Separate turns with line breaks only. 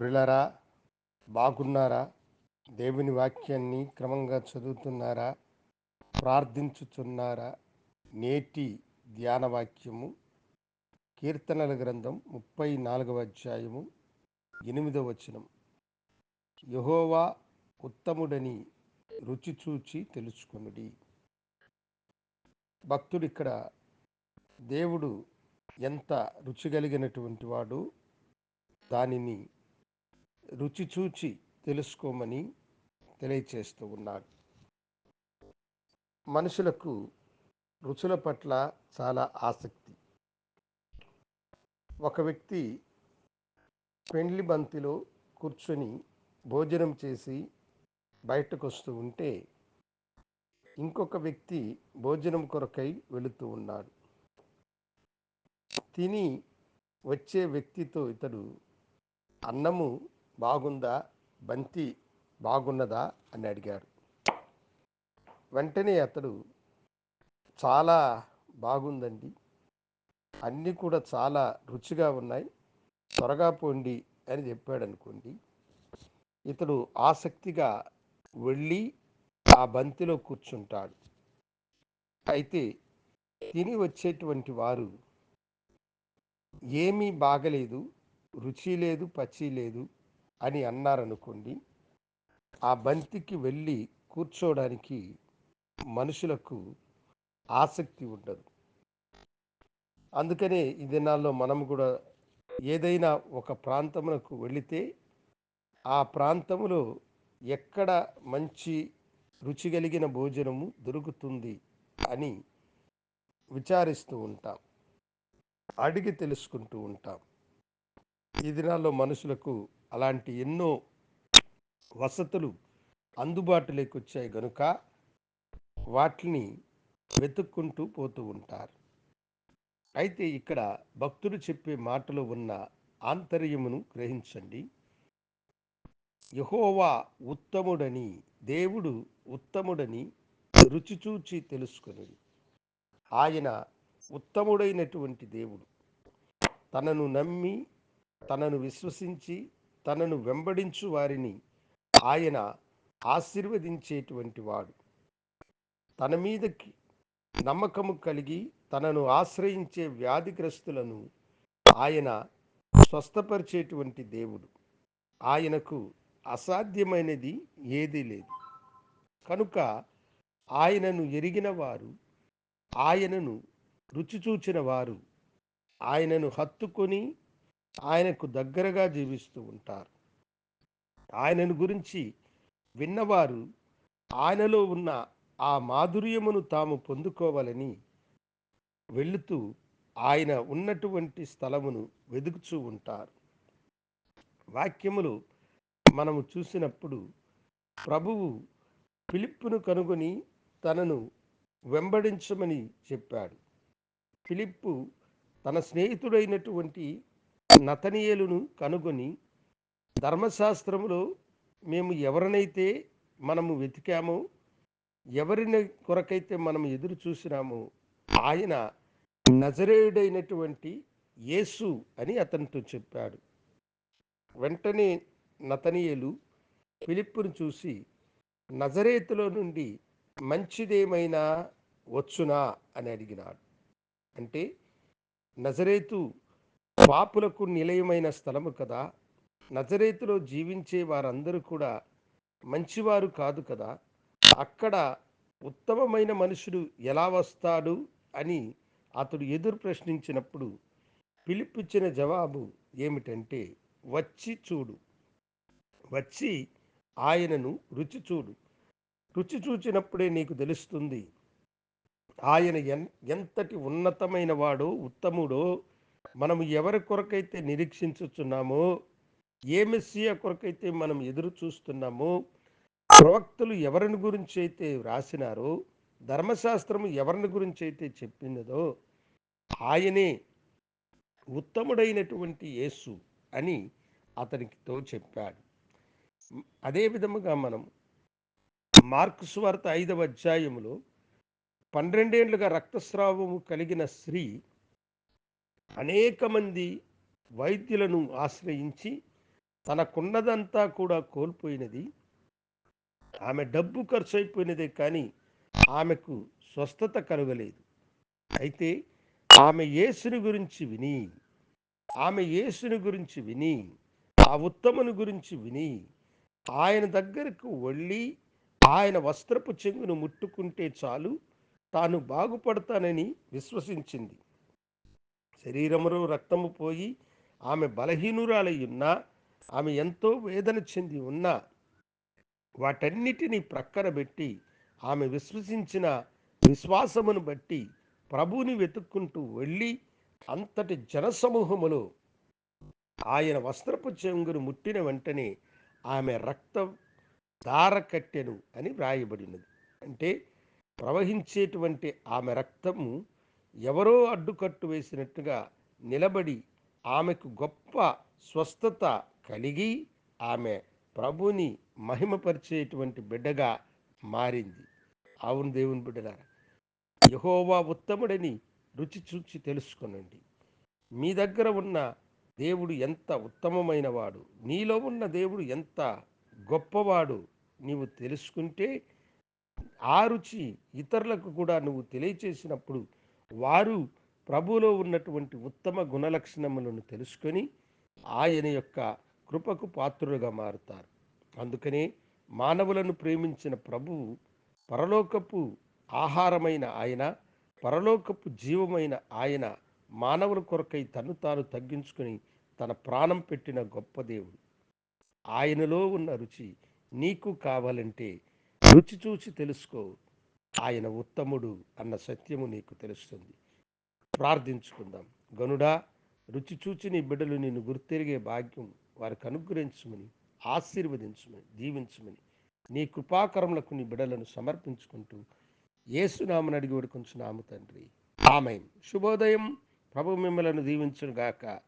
ప్రిలరా బాగున్నారా? దేవుని వాక్యాన్ని క్రమంగా చదువుతున్నారా? ప్రార్థించుచున్నారా నేటి ధ్యాన వాక్యము కీర్తనల గ్రంథం ముప్పై నాలుగవ అధ్యాయము ఎనిమిదవ వచనం. యహోవా ఉత్తముడని రుచి చూచి తెలుసుకొనుడి. భక్తుడు ఇక్కడ దేవుడు ఎంత రుచి కలిగినటువంటి వాడు దానిని రుచి చూచి తెలుసుకోమని తెలియచేస్తూ ఉన్నాడు మనుషులకు రుచుల పట్ల చాలా ఆసక్తి. ఒక వ్యక్తి పెండ్లి బంతిలో కూర్చొని భోజనం చేసి బయటకు వస్తూ ఉంటే ఇంకొక వ్యక్తి భోజనం కొరకై వెళుతూ ఉన్నాడు. తిని వచ్చే వ్యక్తితో ఇతడు అన్నము బాగుందా? బంతి బాగున్నదా? అని అడిగాడు. వెంటనే అతడు చాలా బాగుందండి. అన్నీ కూడా చాలా రుచిగా ఉన్నాయి. త్వరగా పోండి అని చెప్పాడు అనుకోండి ఇతడు ఆసక్తిగా వెళ్ళి ఆ బంతిలో కూర్చుంటాడు. అయితే తిని వచ్చేటువంటి వారు ఏమీ బాగలేదు. రుచి లేదు పచ్చి లేదు. అని అన్నారనుకోండి ఆ బంతికి వెళ్ళి కూర్చోవడానికి మనుషులకు ఆసక్తి ఉండదు. అందుకనే ఈ దినాల్లో మనం కూడా ఏదైనా ఒక ప్రాంతమునకు వెళితే ఆ ప్రాంతములో ఎక్కడ మంచి రుచి కలిగిన భోజనము దొరుకుతుంది అని విచారిస్తూ ఉంటాం. అడిగి తెలుసుకుంటూ ఉంటాం. ఈ దినాల్లో మనుషులకు అలాంటి ఎన్నో వసతులు అందుబాటులోకి వచ్చాయి గనుక వాటిని వెతుక్కుంటూ పోతూ ఉంటారు. అయితే ఇక్కడ భక్తుడు చెప్పే మాటలో ఉన్న ఆంతర్యమును గ్రహించండి. యహోవా ఉత్తముడని దేవుడు ఉత్తముడని రుచి చూచి తెలుసుకుని ఆయన ఉత్తముడైనటువంటి దేవుడు. తనను నమ్మి తనను విశ్వసించి తనను వెంబడించు వారిని ఆయన ఆశీర్వదించేటువంటి వాడు. తన మీదకి నమ్మకము కలిగి తనను ఆశ్రయించే వ్యాధిగ్రస్తులను ఆయన స్వస్థపరిచేటువంటి దేవుడు. ఆయనకు అసాధ్యమైనది ఏదీ లేదు. కనుక ఆయనను ఎరిగిన వారు ఆయనను రుచి చూచిన వారు ఆయనను హత్తుకొని ఆయనకు దగ్గరగా జీవిస్తూ ఉంటారు. ఆయనను గురించి విన్నవారు ఆయనలో ఉన్న ఆ మాధుర్యమును తాము పొందుకోవాలని వెళుతూ ఆయన ఉన్నటువంటి స్థలమును వెదుకుచూ ఉంటారు. వాక్యములు మనము చూసినప్పుడు ప్రభువు ఫిలిప్పును కనుగొని తనను వెంబడించమని చెప్పాడు. ఫిలిప్పు తన స్నేహితుడైనటువంటి నతనీయులను కనుగొని ధర్మశాస్త్రములో మేము ఎవరినైతే మనము వెతికామో ఎవరిని కొరకైతే మనం ఎదురు చూసినామో ఆయన నజరేయుడైనటువంటి యేసు అని అతనితో చెప్పాడు. వెంటనే నతనీయులు ఫిలిప్పును చూసి నజరేతులో నుండి మంచిదేమైనా వచ్చునా అని అడిగినాడు. అంటే నజరేతు పాపులకు నిలయమైన స్థలము కదా. నజరేతులో జీవించే వారందరూ కూడా మంచివారు కాదు కదా. అక్కడ ఉత్తమమైన మనుషుడు ఎలా వస్తాడు అని అతడు ఎదురు ప్రశ్నించినప్పుడు పిలిపించిన జవాబు ఏమిటంటే వచ్చి చూడు. వచ్చి ఆయనను రుచి చూడు. రుచి చూచినప్పుడే నీకు తెలుస్తుంది. ఆయన ఎన్ ఎంతటి ఉన్నతమైన వాడో ఉత్తముడో మనము ఎవరి కొరకైతే నిరీక్షించుచున్నామో ఏ మెస్సియా కొరకైతే మనం ఎదురు చూస్తున్నామో ప్రవక్తలు ఎవరిని గురించి అయితే వ్రాసినారో ధర్మశాస్త్రము ఎవరిని గురించి అయితే చెప్పినదో ఆయనే ఉత్తముడైనటువంటి యేసు అని అతనికితో చెప్పాడు. అదే విధముగా మనం మార్కు స్వార్త ఐదవ అధ్యాయములో పన్నెండేండ్లుగా రక్తస్రావము కలిగిన స్త్రీ అనేక మంది వైద్యులను ఆశ్రయించి తనకున్నదంతా కూడా కోల్పోయినది. ఆమె డబ్బు ఖర్చు అయిపోయినదే కానీ ఆమెకు స్వస్థత కలగలేదు. అయితే ఆమె యేసుని గురించి విని ఆమె యేసుని గురించి విని ఆ ఉత్తముని గురించి విని ఆయన దగ్గరకు వెళ్ళి ఆయన వస్త్రపు చెంగును ముట్టుకుంటే చాలు తాను బాగుపడతానని విశ్వసించింది. శరీరములో రక్తము పోయి ఆమె బలహీనురాలై ఉన్నా ఆమె ఎంతో వేదన చెంది ఉన్నా వాటన్నిటినీ ప్రక్కన పెట్టి ఆమె విశ్వసించిన విశ్వాసమును బట్టి ప్రభువుని వెతుక్కుంటూ వెళ్ళి అంతటి జనసమూహములో ఆయన వస్త్రపు చెంగును ముట్టిన వెంటనే ఆమె రక్తం దార కట్టెను అని వ్రాయబడినది. అంటే ప్రవహించేటువంటి ఆమె రక్తము ఎవరో అడ్డుకట్టు వేసినట్టుగా నిలబడి ఆమెకు గొప్ప స్వస్థత కలిగి ఆమె ప్రభుని మహిమపరిచేటువంటి బిడ్డగా మారింది. అవును దేవుని బిడ్డలారా యహోవా ఉత్తముడని రుచి చూచి తెలుసుకునండి. మీ దగ్గర ఉన్న దేవుడు ఎంత ఉత్తమమైన వాడు నీలో ఉన్న దేవుడు ఎంత గొప్పవాడు నీవు తెలుసుకుంటే ఆ రుచి ఇతరులకు కూడా నువ్వు తెలియచేసినప్పుడు వారు ప్రభులో ఉన్నటువంటి ఉత్తమ గుణలక్షణములను తెలుసుకొని ఆయన యొక్క కృపకు పాత్రులుగా మారుతారు. అందుకనే మానవులను ప్రేమించిన ప్రభువు పరలోకపు ఆహారమైన ఆయన పరలోకపు జీవమైన ఆయన మానవుల కొరకై తను తాను తగ్గించుకొని తన ప్రాణం పెట్టిన గొప్ప దేవుడు. ఆయనలో ఉన్న రుచి నీకు కావాలంటే రుచి చూసి తెలుసుకో. ఆయన ఉత్తముడు అన్న సత్యము నీకు తెలుస్తుంది. ప్రార్థించుకుందాం. గనుడా రుచి చూచి నీ బిడ్డలు నిన్ను గుర్తిరిగే భాగ్యం వారికి అనుగ్రహించమని ఆశీర్వదించమని దీవించమని నీ కృపాకరములకు నీ బిడ్డలను సమర్పించుకుంటూ ఏసునామని అడిగి వడుకుంటున్నాము తండ్రి. ఆమె శుభోదయం. ప్రభు మిమ్మలను దీవించుగాక